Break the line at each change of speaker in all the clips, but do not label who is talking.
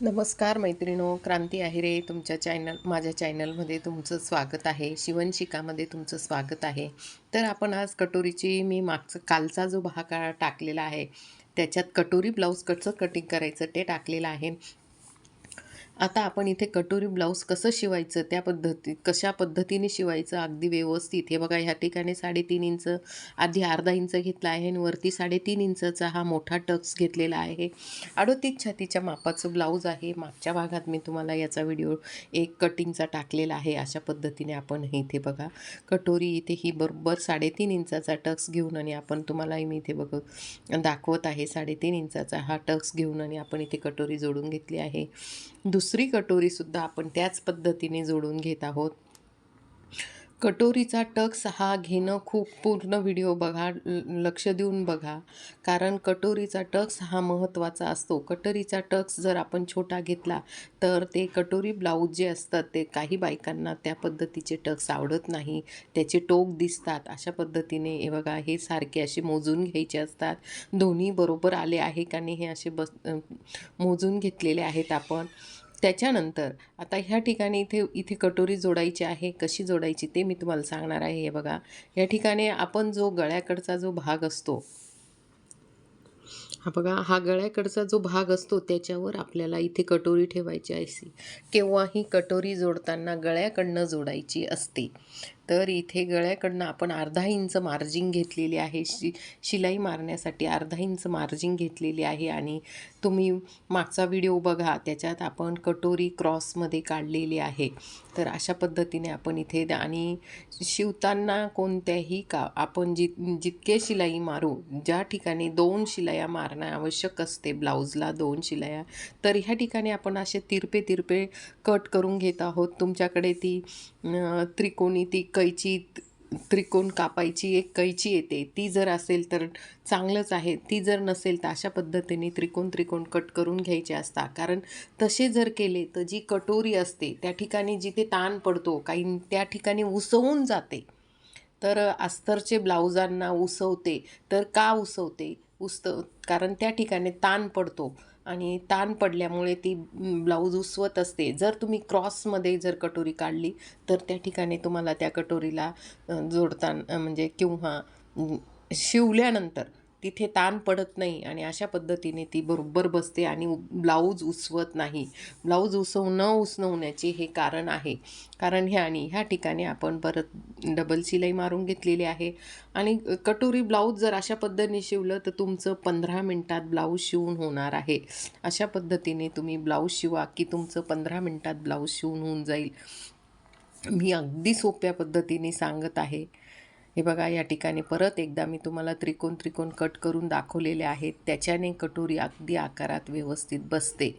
नमस्कार मैत्रिणो क्रांती आहिरे तुमच्या चॅनल माझ्या चॅनलमध्ये तुमचं स्वागत आहे. शिवनशिकामध्ये तुमचं स्वागत आहे. तर आपण आज कटोरीची मी मागचं कालचा जो भाग टाकलेला आहे त्याच्यात कटोरी ब्लाऊज कसं कटिंग करायचं ते टाकलेलं आहे. आता आपण इथे कटोरी ब्लाऊज कसं शिवायचं त्या पद्धती कशा पद्धतीने शिवायचं अगदी व्यवस्थित? हे बघा ह्या ठिकाणी साडेतीन इंच आधी अर्धा इंच घेतला आहे आणि वरती साडेतीन इंचचा हा मोठा टक्स घेतलेला आहे. अडोतीस छातीच्या मापाचं ब्लाऊज आहे. मागच्या भागात मी तुम्हाला याचा व्हिडिओ एक कटिंगचा टाकलेला आहे. अशा पद्धतीने आपण इथे बघा. कटोरी इथे ही बरोबर साडेतीन इंचाचा टक्स घेऊन आणि आपण तुम्हाला मी इथे बघ दाखवत आहे साडेतीन इंचाचा हा टक्स घेऊन आणि आपण इथे कटोरी जोडून घेतली आहे. दुसरी कटोरीसुद्धा आपण त्याच पद्धतीने जोडून घेत आहोत. कटोरीचा टक्स हा घेणं खूप पूर्ण व्हिडिओ बघा ल- लक्ष देऊन बघा. कारण कटोरीचा टक्स हा महत्त्वाचा असतो. कटोरीचा टक्स जर आपण छोटा घेतला तर ते कटोरी ब्लाऊज जे असतात ते काही बायकांना त्या पद्धतीचे टक्स आवडत नाही. त्याचे टोक दिसतात. अशा पद्धतीने हे बघा हे सारखे असे मोजून घ्यायचे असतात. दोन्ही बरोबर आले आहे का नाही हे असे बस मोजून घेतलेले आहेत आपण. त्याच्यानंतर आता ह्या ठिकाणी इथे इथे कटोरी जोडायची आहे कशी जोडायची ते मी तुम्हाला सांगणार आहे. हे बघा या ठिकाणी आपण जो गळ्याकडचा जो भाग असतो हा बघा हा गळ्याकडचा जो भाग असतो त्याच्यावर आपल्याला इथे कटोरी ठेवायची असते केव्हा ही कटोरी जोडताना गळ्याकडनं जोडायची असते. तर इथे गळ्याकडनं आपण अर्धा इंच मार्जिंग घेतलेली आहे. शि शिलाई मारण्यासाठी अर्धा इंच मार्जिंग घेतलेली आहे आणि तुम्ही मागचा व्हिडिओ बघा त्याच्यात आपण कटोरी क्रॉसमध्ये काढलेली आहे. तर अशा पद्धतीने आपण इथे द- आणि शिवताना कोणत्याही का आपण जित जितके शिलाई मारू ज्या ठिकाणी दोन शिलाया मारणं आवश्यक असते ब्लाऊजला दोन शिलाया तर ह्या ठिकाणी आपण असे तिरपे तिरपे कट करून घेत आहोत. तुमच्याकडे ती त्रिकोणी ती कैची त्रिकोण कापायची एक कैची येते. ती जर असेल तर चांगलंच आहे. ती जर नसेल तर अशा पद्धतीने त्रिकोण त्रिकोण कट करून घ्यायचे असतात. कारण तसे जर केले तर जी कटोरी असते त्या ठिकाणी जिथे ताण पडतो काही त्या ठिकाणी उसवून जाते. तर अस्तरचे ब्लाउजांना उसवते. तर का उसवते? उसत कारण त्या ठिकाणी ताण पडतो. आणि ताण पडल्यामुळे ती ब्लाऊज उसवत असते. जर तुम्ही क्रॉसमध्ये जर कटोरी काढली तर त्या ठिकाणी तुम्हाला त्या कटोरीला जोडताना म्हणजे किंवा शिवल्यानंतर तिथे ताण पडत नाही आणि अशा पद्धतीने ती बरोबर बसते आणि ब्लाऊज उसवत नाही. ब्लाऊज उसव न उसनवण्याचे हे कारण आहे. कारण ह्या आणि ह्या ठिकाणी आपण परत डबल शिलाई मारून घेतलेली आहे. आणि कटोरी ब्लाऊज जर अशा पद्धतीने शिवलं तर तुमचं पंधरा मिनटात ब्लाऊज शिवून होणार आहे. अशा पद्धतीने तुम्ही ब्लाऊज शिवा की तुमचं पंधरा मिनटात ब्लाऊज शिवून होऊन जाईल. मी अगदी सोप्या पद्धतीने सांगत आहे. हे बघा या ठिकाणी परत एकदा मी तुम्हाला त्रिकोण त्रिकोण कट करून दाखवलेले आहेत. त्याच्याने कटोरी अगदी आकारात व्यवस्थित बसते.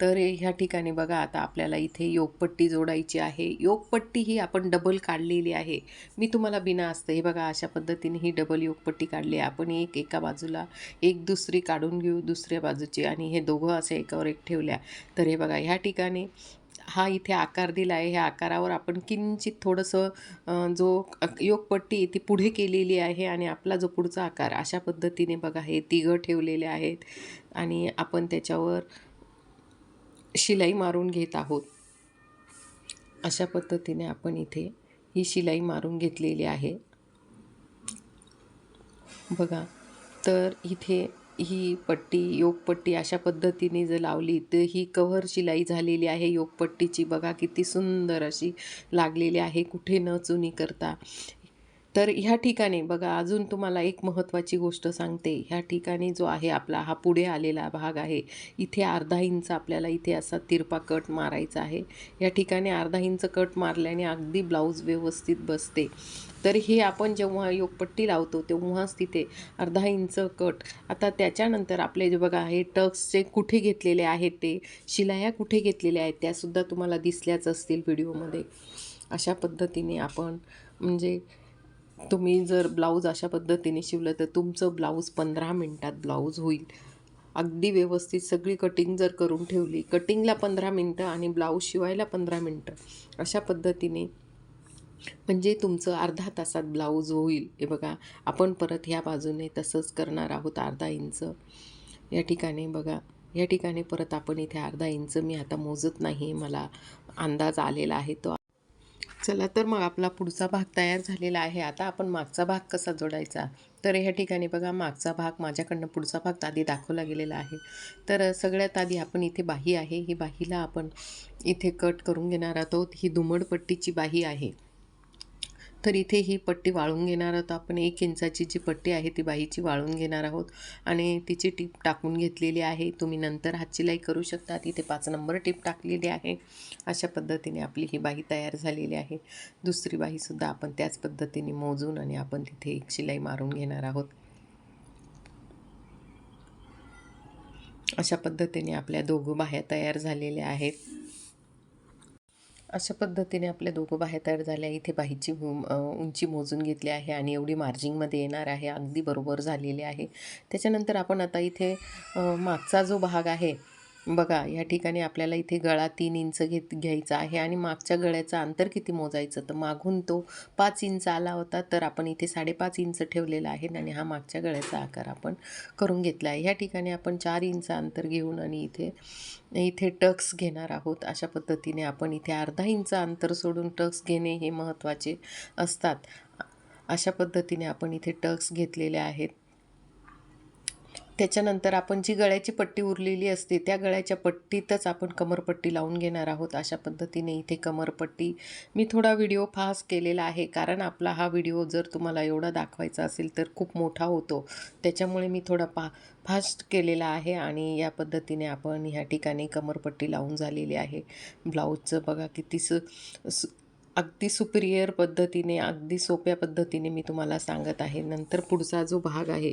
तर ह्या ठिकाणी बघा आता आपल्याला इथे योगपट्टी जोडायची आहे. योगपट्टी ही आपण डबल काढलेली आहे. मी तुम्हाला बिना असतं हे बघा अशा पद्धतीने ही डबल योगपट्टी काढली आहे. आपण एक एका बाजूला एक दुसरी काढून घेऊ दुसऱ्या बाजूची आणि हे दोघं असे एकावर एक ठेवल्या. तर हे बघा ह्या ठिकाणी हा इथे आकार दिला आहे ह्या आकारावर आपण किंचित थोडंसं जो योगपट्टी ती पुढे केलेली आहे आणि आपला जो पुढचा आकार अशा पद्धतीने बघा हे तिघं ठेवलेले आहेत आणि आपण त्याच्यावर शिलाई मारून घेत आहोत. अशा पद्धतीने आपण इथे ही शिलाई मारून घेतलेली आहे. बघा तर इथे ही पट्टी योगपट्टी अशा पद्धतीने जर लावली तर ही कव्हर शिलाई झालेली आहे योगपट्टीची. बघा किती सुंदर अशी लागलेली आहे कुठे न चुनी करता. तर ह्या ठिकाणी बघा अजून तुम्हाला एक महत्त्वाची गोष्ट सांगते. ह्या ठिकाणी जो आहे आपला हा पुढे आलेला भाग आहे. इथे अर्धा इंच आपल्याला इथे असा तिरपा कट मारायचा आहे. या ठिकाणी अर्धा इंच कट मारल्याने अगदी ब्लाऊज व्यवस्थित बसते. तर हे आपण जेव्हा योगपट्टी लावतो तेव्हाच तिथे अर्धा इंच कट. आता त्याच्यानंतर आपले जे बघा हे टक्सचे कुठे घेतलेले आहेत ते शिलाया कुठे घेतलेल्या आहेत त्यासुद्धा तुम्हाला दिसल्याच असतील व्हिडिओमध्ये. अशा पद्धतीने आपण म्हणजे तुम्ही जर ब्लाऊज अशा पद्धतीने शिवलं तर तुमचं ब्लाऊज पंधरा मिनटात ब्लाऊज होईल. अगदी व्यवस्थित सगळी कटिंग जर करून ठेवली कटिंगला पंधरा मिनटं आणि ब्लाऊज शिवायला पंधरा मिनटं. अशा पद्धतीने म्हणजे तुमचं अर्धा तासात ब्लाऊज होईल. हे बघा आपण परत ह्या बाजूने तसंच करणार आहोत अर्धा इंच. या ठिकाणी बघा या ठिकाणी परत आपण इथे अर्धा इंच मी आता मोजत नाही मला अंदाज आलेला आहे तो. चला तर मग आपला पुढचा भाग तयार झालेला आहे. आता आपण मागचा भाग कसा जोडायचा? तर ह्या ठिकाणी बघा मागचा भाग माझ्याकडनं पुढचा भाग आधी दाखवला गेलेला आहे. तर सगळ्यात आधी आपण इथे बाही आहे. ही बाहीला आपण इथे कट करून घेणार आहोत. ही धुमडपट्टीची बाही आहे. तर इथे ही पट्टी वाळून घेणार आहोत. आपण एक इंचाची जी पट्टी आहे ती बाहीची वाळून घेणार आहोत. आणि तिची टीप टाकून घेतलेली आहे. तुम्ही नंतर हात शिलाई करू शकता तिथे पाच नंबर टीप टाकलेली आहे. अशा पद्धतीने आपली ही बाही तयार झालेली आहे. दुसरी बाहीसुद्धा आपण त्याच पद्धतीने मोजून आणि आपण तिथे एक शिलाई मारून घेणार आहोत. अशा पद्धतीने आपल्या दोघं बाह्या तयार झालेल्या आहेत. अशा पद्धतीने आपल्या दोघं बाहेर तयार झाल्या. इथे बाहीची उंची मोजून घेतली आहे आणि एवढी मार्जिंगमध्ये येणार आहे. अगदी बरोबर झालेली आहे. त्याच्यानंतर आपण आता इथे मागचा जो भाग आहे बघा या ठिकाणी आपल्याला इथे गळा तीन इंच घेत घ्यायचा आहे आणि मागच्या गळ्याचं अंतर किती मोजायचं? तर मागून तो पाच इंच आला होता तर आपण इथे साडेपाच इंच ठेवलेला आहे आणि हा मागच्या गळ्याचा आकार आपण करून घेतला आहे. ह्या ठिकाणी आपण चार इंच अंतर घेऊन आणि इथे इथे टक्स घेणार आहोत. अशा पद्धतीने आपण इथे अर्धा इंच अंतर सोडून टक्स घेणे हे महत्त्वाचे असतात. अशा पद्धतीने आपण इथे टक्स घेतलेले आहेत. त्याच्यानंतर आपण जी गळ्याची पट्टी उरलेली असते त्या गळ्याच्या पट्टीतच आपण कमरपट्टी लावून घेणार आहोत अशा पद्धतीने इथे कमरपट्टी. मी थोडा व्हिडिओ फास्ट केलेला आहे कारण आपला हा व्हिडिओ जर तुम्हाला एवढा दाखवायचा असेल तर खूप मोठा होतो. त्याच्यामुळे मी थोडा पा फास्ट केलेला आहे आणि या पद्धतीने आपण ह्या ठिकाणी कमरपट्टी लावून झालेली आहे. ब्लाऊजचं बघा किती स सु- अगदी सुपिरियर पद्धतीने अगदी सोप्या पद्धतीने मी तुम्हाला सांगत आहे. नंतर पुढचा जो भाग आहे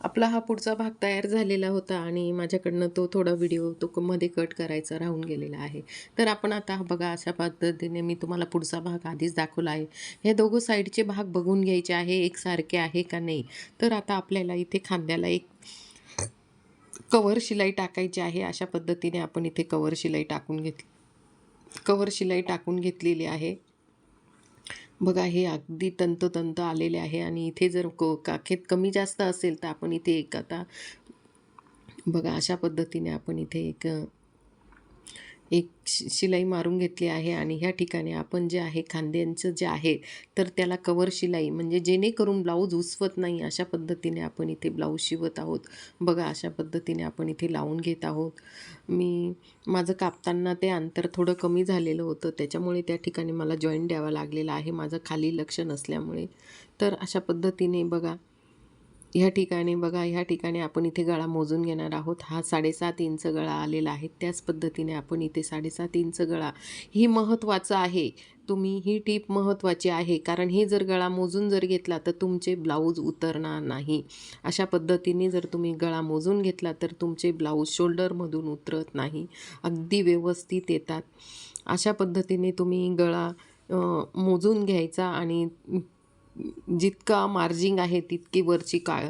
आपला हा पुढचा भाग तयार झालेला होता आणि माझ्याकडनं तो थोडा व्हिडिओ तो मध्ये कट करायचा राहून गेलेला आहे. तर आपण आता बघा अशा पद्धतीने मी तुम्हाला पुढचा भाग आधीच दाखवला आहे. हे दोघं साईडचे भाग बघून घ्यायचे आहे एकसारखे आहे का नाही? तर आता आपल्याला इथे खांद्याला एक कवर शिलाई टाकायची आहे. अशा पद्धतीने आपण इथे कवर शिलाई टाकून घेतली कवर शिलाई टाकून घेतलेली आहे. बघा हे अगदी तंतोतंत आलेले आहे आणि इथे जर क काखेत कमी जास्त असेल तर आपण इथे एक आता बघा अशा पद्धतीने आपण इथे एक एक शि शिलाई मारून घेतली आहे आणि ह्या ठिकाणी आपण जे आहे खांद्यांचं जे आहे तर त्याला कवर शिलाई म्हणजे जेणेकरून ब्लाऊज उसवत नाही अशा पद्धतीने आपण इथे ब्लाऊज शिवत आहोत. बघा अशा पद्धतीने आपण इथे लावून घेत आहोत. मी माझं कापताना ते अंतर थोडं कमी झालेलं होतं त्याच्यामुळे त्या ठिकाणी मला जॉईंट द्यावा लागलेला आहे. माझं खाली लक्ष नसल्यामुळे. तर अशा पद्धतीने बघा ह्या ठिकाणी बघा ह्या ठिकाणी आपण इथे गळा मोजून घेणार आहोत. हा साडेसात इंच गळा आलेला आहे. त्याच पद्धतीने आपण इथे साडेसात इंच गळा. ही महत्त्वाचं आहे. तुम्ही ही टीप महत्त्वाची आहे. कारण हे जर गळा मोजून जर घेतला तर तुमचे ब्लाऊज उतरणार नाही. अशा पद्धतीने जर तुम्ही गळा मोजून घेतला तर तुमचे ब्लाऊज शोल्डरमधून उतरत नाही. अगदी व्यवस्थित येतात. अशा पद्धतीने तुम्ही गळा मोजून घ्यायचा आणि जितका मार्जिंग आहे तितकी वरची का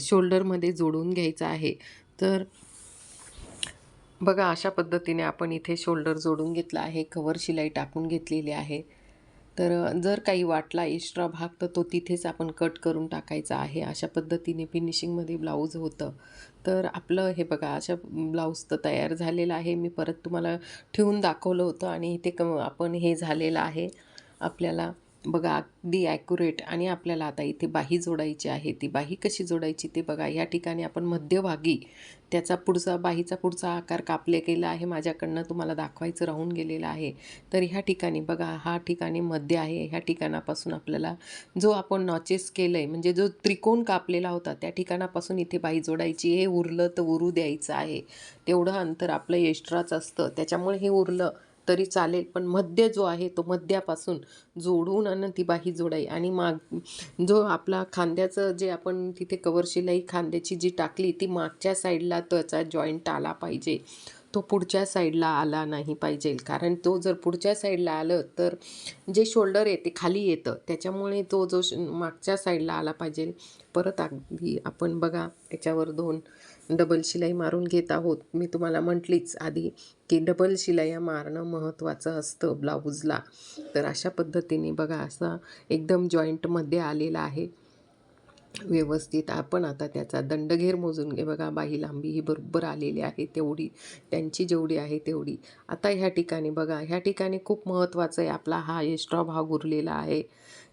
शोल्डरमध्ये जोडून घ्यायचं आहे. तर बघा अशा पद्धतीने आपण इथे शोल्डर जोडून घेतला आहे कवर शिलाई टाकून घेतलेली आहे. तर जर काही वाटला एक्स्ट्रा भाग तर तो तिथेच आपण कट करून टाकायचा आहे. अशा पद्धतीने फिनिशिंगमध्ये ब्लाऊज होतं. तर आपलं हे बघा अशा ब्लाऊज तर तयार झालेलं आहे. मी परत तुम्हाला ठेवून दाखवलं होतं आणि इथे क आपण हे झालेलं आहे. आपल्याला बघा अगदी ॲक्युरेट आणि आपल्याला आता इथे बाही जोडायची आहे. ती बाही कशी जोडायची ते बघा. या ठिकाणी आपण मध्यभागी त्याचा पुढचा बाहीचा पुढचा आकार कापले गेला आहे. माझ्याकडनं तुम्हाला दाखवायचं राहून गेलेलं आहे. तर ह्या ठिकाणी बघा हा ठिकाणी मध्य आहे. ह्या ठिकाणापासून आपल्याला जो आपण नॉचेस केलं आहे म्हणजे जो त्रिकोण कापलेला होता त्या ठिकाणापासून इथे बाही जोडायची. हे उरलं तर उरू द्यायचं आहे. तेवढं अंतर आपलं एक्स्ट्राच असतं. त्याच्यामुळे हे उरलं. तरी चालेल पण मध्य जो आहे तो मध्यापासून जोडून आणि ती बाही जोडाई. आणि माग जो आपला खांद्याचं जे आपण तिथे कवर शिलाई खांद्याची जी टाकली ती मागच्या साईडला त्याचा जॉईंट आला पाहिजे. तो पुढच्या साईडला आला नाही पाहिजे. कारण तो जर पुढच्या साईडला आलं तर जे शोल्डर आहे ते खाली येतं. त्याच्यामुळे तो जो श- मागच्या साईडला आला पाहिजे. परत अगदी आपण बघा याच्यावर दोन डबल शिलाई मारून घेत आहोत. मी तुम्हाला म्हटलीच आधी की डबल शिलाया मारणं महत्त्वाचं असतं ब्लाऊजला. तर अशा पद्धतीने बघा असा एकदम जॉईंटमध्ये आलेला आहे. व्यवस्थित. आपण आता त्याचा दंडघेर मोजून घे बघा बाही लांबी ही बरोबर आलेली आहे तेवढी त्यांची जेवढी आहे तेवढी. आता ह्या ठिकाणी बघा ह्या ठिकाणी खूप महत्त्वाचं आहे आपला हा एस्ट्रॉ भाग उरलेला आहे.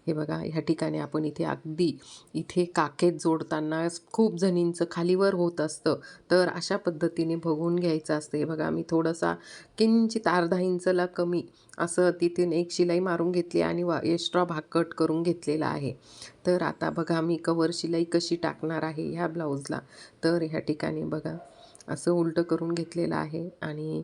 हे बघा ह्या ठिकाणी आपण इथे अगदी इथे काखेत जोडताना खूप जणींचं खालीवर होत असतं. तर अशा पद्धतीने बघून घ्यायचं असतं. हे बघा मी थोडासा किंचित अर्धा इंचला कमी असं तिथून एक शिलाई मारून घेतली आणि वा एक्स्ट्रा भाग कट करून घेतलेला आहे. तर आता बघा मी कवर शिलाई कशी टाकणार आहे ह्या ब्लाऊजला तर ह्या ठिकाणी बघा असं उलटं करून घेतलेलं आहे आणि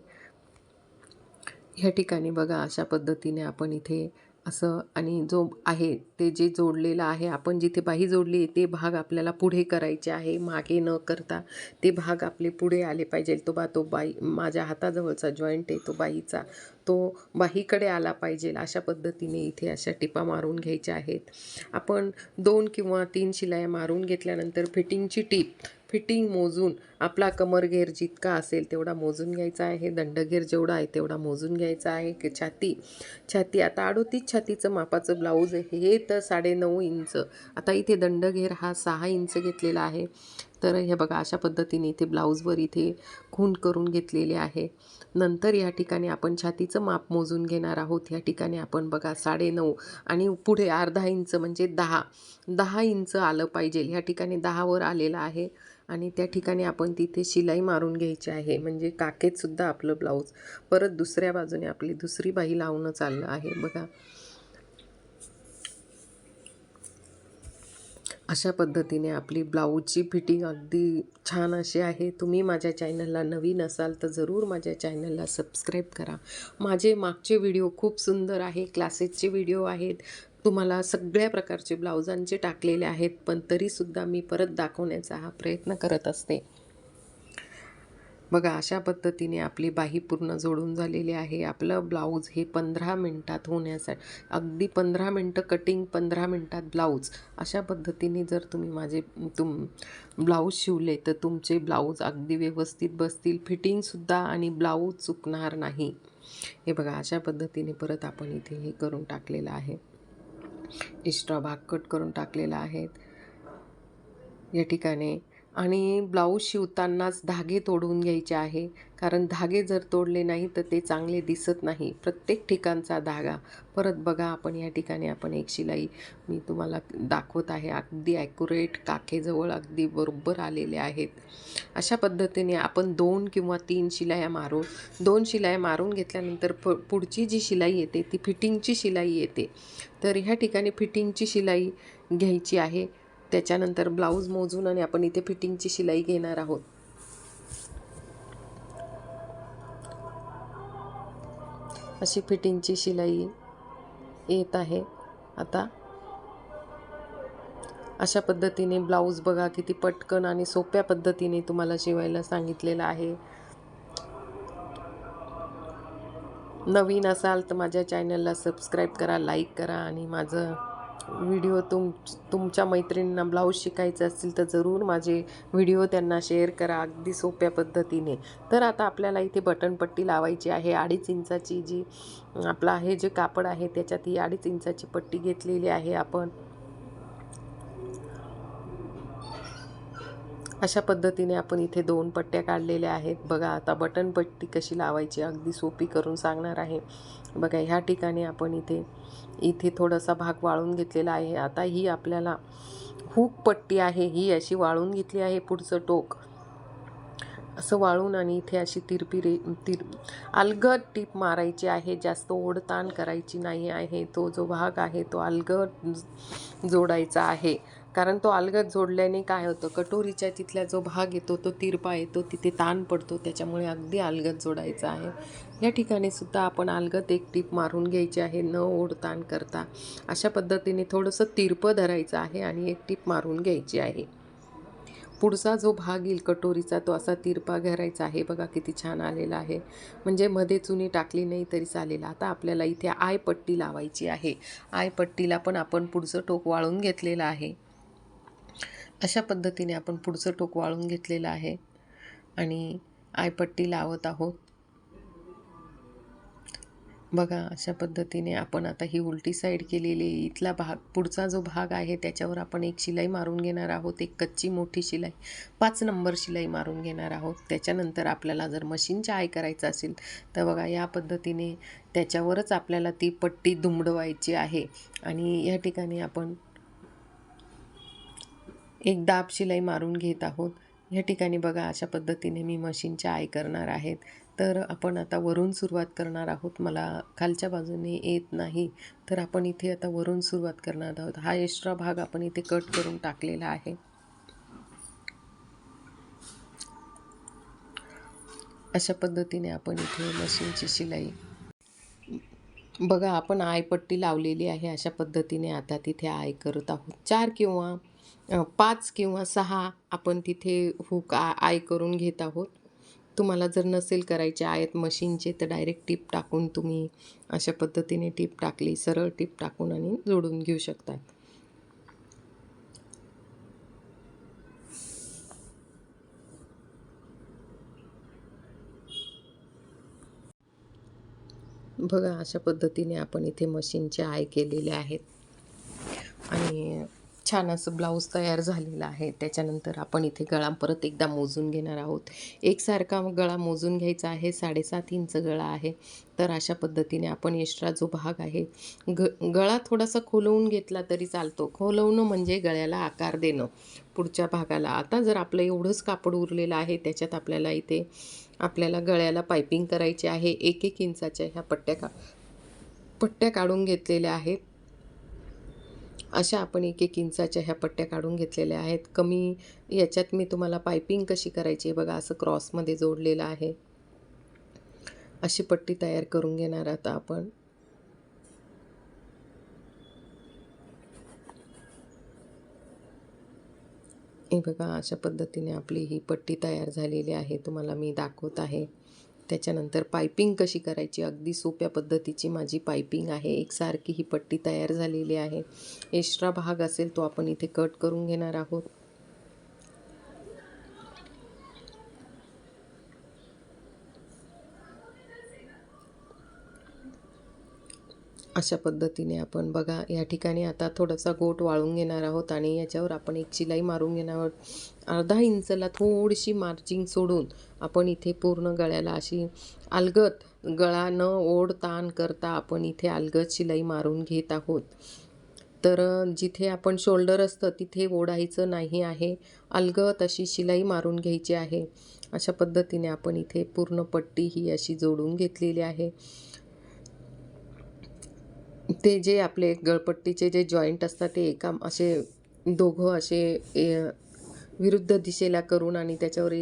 ह्या ठिकाणी बघा अशा पद्धतीने आपण इथे असं आणि जो आहे ते जे जोडलेलं आहे आपण जिथे बाही जोडली आहे ते भाग आपल्याला पुढे करायचे आहे मागे न करता ते भाग आपले पुढे आले पाहिजे. तो बा तो बाई माझ्या हाताजवळचा जॉईंट आहे तो बाईचा. तो बाहीकडे आला पाहिजे. अशा पद्धतीने इथे अशा टिपा मारून घ्यायच्या आहेत. आपण दोन किंवा तीन शिलाया मारून घेतल्यानंतर फिटिंगची टीप फिटिंग मोजून आपला कमरघेर जितका असेल तेवढा मोजून घ्यायचा आहे. दंडघेर जेवढा आहे तेवढा मोजून घ्यायचा आहे. की छाती छाती आता अडोतीस छातीचं मापाचं ब्लाऊज आहे. हे तर साडेनऊ इंच. आता इथे दंडघेर हा सहा इंच घेतलेला आहे. तर हे बघा अशा पद्धतीने इथे ब्लाऊजवर इथे खून करून घेतलेले आहे. नंतर या ठिकाणी आपण छातीचं माप मोजून घेणार आहोत. या ठिकाणी आपण बघा साडेनऊ आणि पुढे अर्धा इंच म्हणजे दहा. दहा इंच आलं पाहिजे. ह्या ठिकाणी दहावर आलेलं आहे आणि त्या ठिकाणी आपण तिथे शिलाई मारून घ्यायची आहे. म्हणजे काकेतसुद्धा आपलं ब्लाऊज. परत दुसऱ्या बाजूने आपली दुसरी बाही लावणं चाललं आहे. बघा. अशा पद्धतीने आपली ब्लाऊजची फिटिंग अगदी छान अशी आहे. तुम्ही माझ्या चॅनलला नवीन असाल तर जरूर माझ्या चॅनलला सबस्क्राईब करा. माझे मागचे व्हिडिओ खूप सुंदर आहे. क्लासेसचे व्हिडिओ आहेत. तुम्हाला सगळ्या प्रकारचे ब्लाउजांचे टाकलेले आहेत. पण तरीसुद्धा मी परत दाखवण्याचा हा प्रयत्न करत असते. बघा अशा पद्धतीने आपली बाही पूर्ण जोडून झालेली आहे. आपलं ब्लाऊज हे पंधरा मिनटात होण्यासाठी अगदी पंधरा मिनटं कटिंग पंधरा मिनटात ब्लाऊज अशा पद्धतीने जर तुम्ही माझे तुम ब्लाऊज शिवले तर तुमचे ब्लाऊज अगदी व्यवस्थित बसतील. फिटिंगसुद्धा आणि ब्लाऊज चुकणार नाही. हे बघा अशा पद्धतीने परत आपण इथे हे करून टाकलेलं आहे. एक्स्ट्रा भाग कट करून टाकलेला आहेत या ठिकाणी आणि ब्लाऊज शिवतानाच धागे तोडून घ्यायचे आहे. कारण धागे जर तोडले नाही तर ते चांगले दिसत नाही. प्रत्येक ठिकाणचा धागा. परत बघा आपण या ठिकाणी आपण एक शिलाई मी तुम्हाला दाखवत आहे. अगदी ॲक्युरेट काखेजवळ अगदी बरोबर आलेले आहेत. अशा पद्धतीने आपण दोन किंवा तीन शिलाया मारून दोन शिलाया मारून घेतल्यानंतर प पुढची जी शिलाई येते ती फिटिंगची शिलाई येते. तर ह्या ठिकाणी फिटिंगची शिलाई घ्यायची आहे. त्याच्यानंतर ब्लाऊज मोजून आणि आपण इथे फिटिंगची शिलाई घेणार आहोत. अशी फिटिंगची शिलाई येत आहे. आता अशा पद्धतीने ब्लाऊज बघा किती पटकन आणि सोप्या पद्धतीने तुम्हाला शिवायला सांगितलेलं आहे. नवीन असाल तर माझ्या चॅनलला सबस्क्राईब करा लाईक करा आणि माझं व्हिडिओ तुम तुमच्या मैत्रिणींना ब्लाऊज शिकायचं असतील तर जरूर माझे व्हिडिओ त्यांना शेअर करा अगदी सोप्या पद्धतीने. तर आता आपल्याला इथे बटनपट्टी लावायची आहे. अडीच इंचाची जी आपला हे जे कापड आहे त्याच्यात ही अडीच इंचाची पट्टी घेतलेली आहे आपण. अशा पद्धतीने आपण इथे दोन पट्ट्या काढलेल्या आहेत. बघा आता बटन पट्टी कशी लावायची अगदी सोपी करून सांगणार आहे. बघा ह्या ठिकाणी आपण इथे इथे थोडासा भाग वाळून घेतलेला आहे. आता ही आपल्याला हुक पट्टी आहे. ही अशी वाळून घेतली आहे पुढचं टोक. असं वाळून आणि इथे अशी तिरपी रे तिर अलगद टीप मारायची आहे. जास्त ओढताण करायची नाही आहे. तो जो भाग आहे तो अलगद जोडायचा आहे. कारण तो अलगद जोडल्याने काय होतं कटोरीच्या तिथला जो भाग येतो तो तिरपा येतो तिथे ताण पडतो त्याच्यामुळे अगदी अलगद जोडायचा आहे. या ठिकाणी सुद्धा आपण अलगद एक टीप मारून घ्यायची आहे न ओढताण करता. अशा पद्धतीने थोडंसं तिरपं धरायचं आहे आणि एक टीप मारून घ्यायची आहे. पुढचा जो भाग येईल कटोरीचा तो असा तिरपा घरायचा आहे. बघा किती छान आलेला आहे. म्हणजे मध्ये चुनी टाकली नाही तरी चालेल. आता आपल्याला इथे आय पट्टी लावायची आहे. आय पट्टीला पण आपण पुढचं टोक वाळून घेतलेलं आहे. अशा पद्धतीने आपण पुढचं टोक वाळून घेतलेलं आहे आणि आयपट्टी लावत आहोत बघा अशा पद्धतीने आपण आता ही उलटी साईड केलेली आहे. इथला भाग पुढचा जो भाग आहे त्याच्यावर आपण एक शिलाई मारून घेणार आहोत एक कच्ची मोठी शिलाई पाच नंबर शिलाई मारून घेणार आहोत त्याच्यानंतर आपल्याला जर मशीनच्या आय करायचं असेल तर बघा या पद्धतीने त्याच्यावरच आपल्याला ती पट्टी दुमडवायची आहे आणि या ठिकाणी आपण एक दाब शिलाई मारून घेत आहोत. ह्या ठिकाणी बघा अशा पद्धतीने मी मशीनच्या आय करणार आहेत. तर आपण आता वरून सुरुवात करणार आहोत. मला खालच्या बाजूने येत नाही. तर आपण इथे आता वरून सुरुवात करणार आहोत. हा एक्स्ट्रा भाग आपण इथे कट करून टाकलेला आहे. अशा पद्धतीने आपण इथे मशीनची शिलाई बघा आपण आयपट्टी लावलेली आहे. अशा पद्धतीने आता तिथे आय करत आहोत. चार किंवा पाच किंवा सहा आपण तिथे हुक आ आय करून घेत आहोत. तुम्हाला जर नसेल करायचे आहेत मशीनचे तर डायरेक्ट टीप टाकून तुम्ही अशा पद्धतीने टीप टाकली सरळ टीप टाकून आणि जोडून घेऊ शकतात. बघा अशा पद्धतीने आपण इथे मशीनचे आय केलेले आहेत. आणि छान असं ब्लाऊज तयार झालेलं आहे. त्याच्यानंतर आपण इथे गळा परत एकदा मोजून घेणार आहोत. एकसारखा गळा मोजून घ्यायचा आहे. साडेसात इंच गळा आहे. तर अशा पद्धतीने आपण एक्स्ट्रा जो भाग आहे ग गळा थोडासा खोलवून घेतला तरी चालतो. खोलवणं म्हणजे गळ्याला आकार देणं. पुढच्या भागाला. आता जर आपलं एवढंच कापड उरलेलं आहे त्याच्यात आपल्याला इथे आपल्याला गळ्याला पायपिंग करायची आहे. एक एक इंचाच्या ह्या पट्ट्या का पट्ट्या काढून घेतलेल्या आहेत. अशा आपण एक एक इंचाच्या ह्या पट्ट्या काढून घेतलेल्या आहेत. कमी याच्यात मी तुम्हाला पायपिंग कशी करायची आहे बघा असं क्रॉसमध्ये जोडलेलं आहे. अशी पट्टी तयार करून घेणार आता आपण. हे बघा अशा पद्धतीने आपली ही पट्टी तयार झालेली आहे. तुम्हाला मी दाखवत आहे. त्याच्यानंतर पायपिंग कशी करायची? अगदी सोप्या पद्धतीची माझी पायपिंग आहे. एकसारखी ही पट्टी तयार झालेली आहे. एक्स्ट्रा भाग असेल तो आपण इथे कट करून घेणार आहोत. अशा पद्धतीने आपण बघा या ठिकाणी आता थोडासा गोट वाळून घेणार आहोत आणि याच्यावर आपण एक शिलाई मारून घेणार आहोत. अर्धा इंचला थोडीशी मार्जिंग सोडून आपण इथे पूर्ण गळ्याला अशी अलगत गळा न ओढ ताण करता आपण इथे अलगत शिलाई मारून घेत आहोत. तर जिथे आपण शोल्डर असतं तिथे ओढायचं नाही आहे. अलगत अशी शिलाई मारून घ्यायची आहे. अशा पद्धतीने आपण इथे पूर्ण पट्टी ही अशी जोडून घेतलेली आहे. ते जे आपले गळपट्टीचे जे जॉईंट असतात ते एका असे दोघं असे ए- विरुद्ध दिशेला करून आणि त्याच्यावर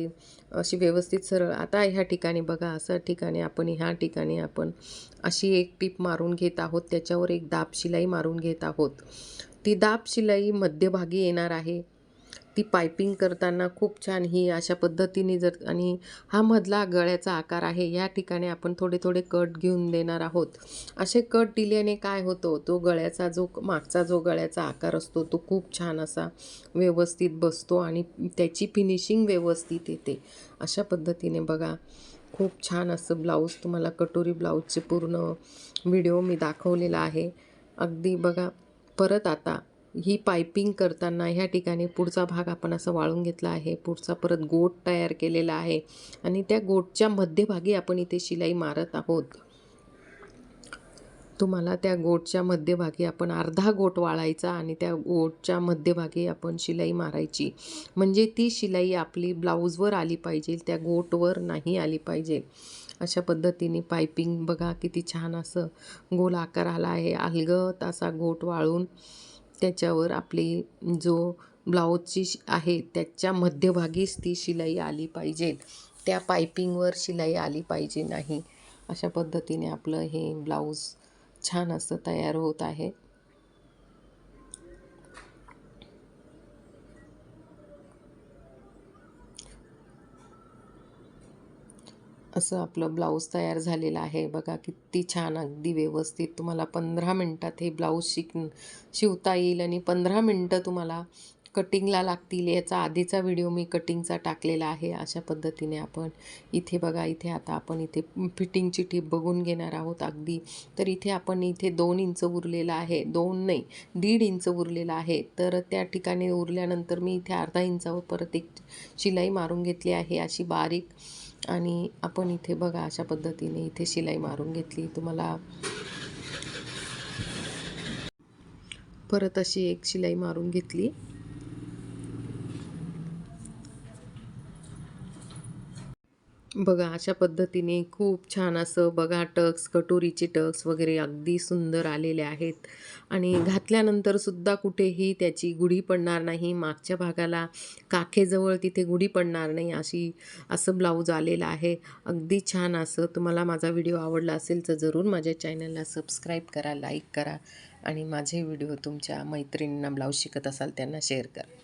अशी व्यवस्थित सरळ आता ह्या ठिकाणी बघा असं ठिकाणी आपण ह्या ठिकाणी आपण अशी एक टीप मारून घेत आहोत त्याच्यावर एक दाब शिलाई मारून घेत आहोत. ती दाब शिलाई मध्यभागी येणार आहे. ती पायपिंग करताना खूप छान ही अशा पद्धतीने जर आणि हा मधला गळ्याचा आकार आहे या ठिकाणी आपण थोडे थोडे कट घेऊन देणार आहोत. असे कट दिल्याने काय होतो तो गळ्याचा जो मागचा जो गळ्याचा आकार असतो तो खूप छान असा व्यवस्थित बसतो आणि त्याची फिनिशिंग व्यवस्थित येते. अशा पद्धतीने बघा खूप छान असं ब्लाऊज तुम्हाला कटोरी ब्लाऊजचे पूर्ण व्हिडिओ मी दाखवलेला आहे. अगदी बघा परत आता ही पायपिंग करताना ह्या ठिकाणी पुढचा भाग आपण असं वाळून घेतला आहे. पुढचा परत गोट तयार केलेला आहे. आणि त्या गोटच्या मध्यभागी आपण इथे शिलाई मारत आहोत. तुम्हाला त्या गोटच्या मध्यभागी आपण अर्धा गोट वाळायचा आणि त्या गोटच्या मध्यभागी आपण शिलाई मारायची. म्हणजे ती शिलाई आपली ब्लाऊजवर आली पाहिजे त्या गोटवर नाही आली पाहिजे. अशा पद्धतीने पायपिंग बघा किती छान असं गोल आकार आला आहे. अलगत असा गोट वाळून त्याच्यावर आपली जो ब्लाऊजची शि- आहे त्याच्या मध्यभागीच ती शिलाई आली पाहिजे. त्या पायपिंगवर शिलाई आली पाहिजे नाही. अशा पद्धतीने आपलं हे ब्लाऊज छान असं तयार होत आहे. असं आपलं ब्लाऊज तयार झालेलं आहे. बघा किती छान अगदी व्यवस्थित. तुम्हाला पंधरा मिनटात हे ब्लाऊज शिक शिवता येईल आणि पंधरा मिनटं तुम्हाला कटिंगला लागतील. याचा आधीचा व्हिडिओ मी कटिंगचा टाकलेला आहे. अशा पद्धतीने आपण इथे बघा इथे आता आपण इथे फिटिंगची टीप बघून घेणार आहोत अगदी. तर इथे आपण इथे दोन इंच उरलेलं आहे. दोन नाही दीड इंच उरलेलं आहे. तर त्या ठिकाणी उरल्यानंतर मी इथे अर्धा इंचावर परत एक शिलाई मारून घेतली आहे. अशी बारीक आणि आपण इथे बघा अशा पद्धतीने इथे शिलाई मारून घेतली. तुम्हाला परत अशी एक शिलाई मारून घेतली. बघा अशा पद्धतीने खूप छान असं बघा टक्स कटोरीचे टक्स वगैरे अगदी सुंदर आलेले आहेत. आणि घातल्यानंतरसुद्धा कुठेही त्याची गुढी पडणार नाही. मागच्या भागाला काखेजवळ तिथे गुढी पडणार नाही अशी असं ब्लाऊज आलेलं आहे. अगदी छान असं. तुम्हाला माझा व्हिडिओ आवडला असेल तर जरूर माझ्या चॅनलला सबस्क्राईब करा लाईक करा आणि माझे व्हिडिओ तुमच्या मैत्रिणींना ब्लाऊज शिकत असाल त्यांना शेअर करा.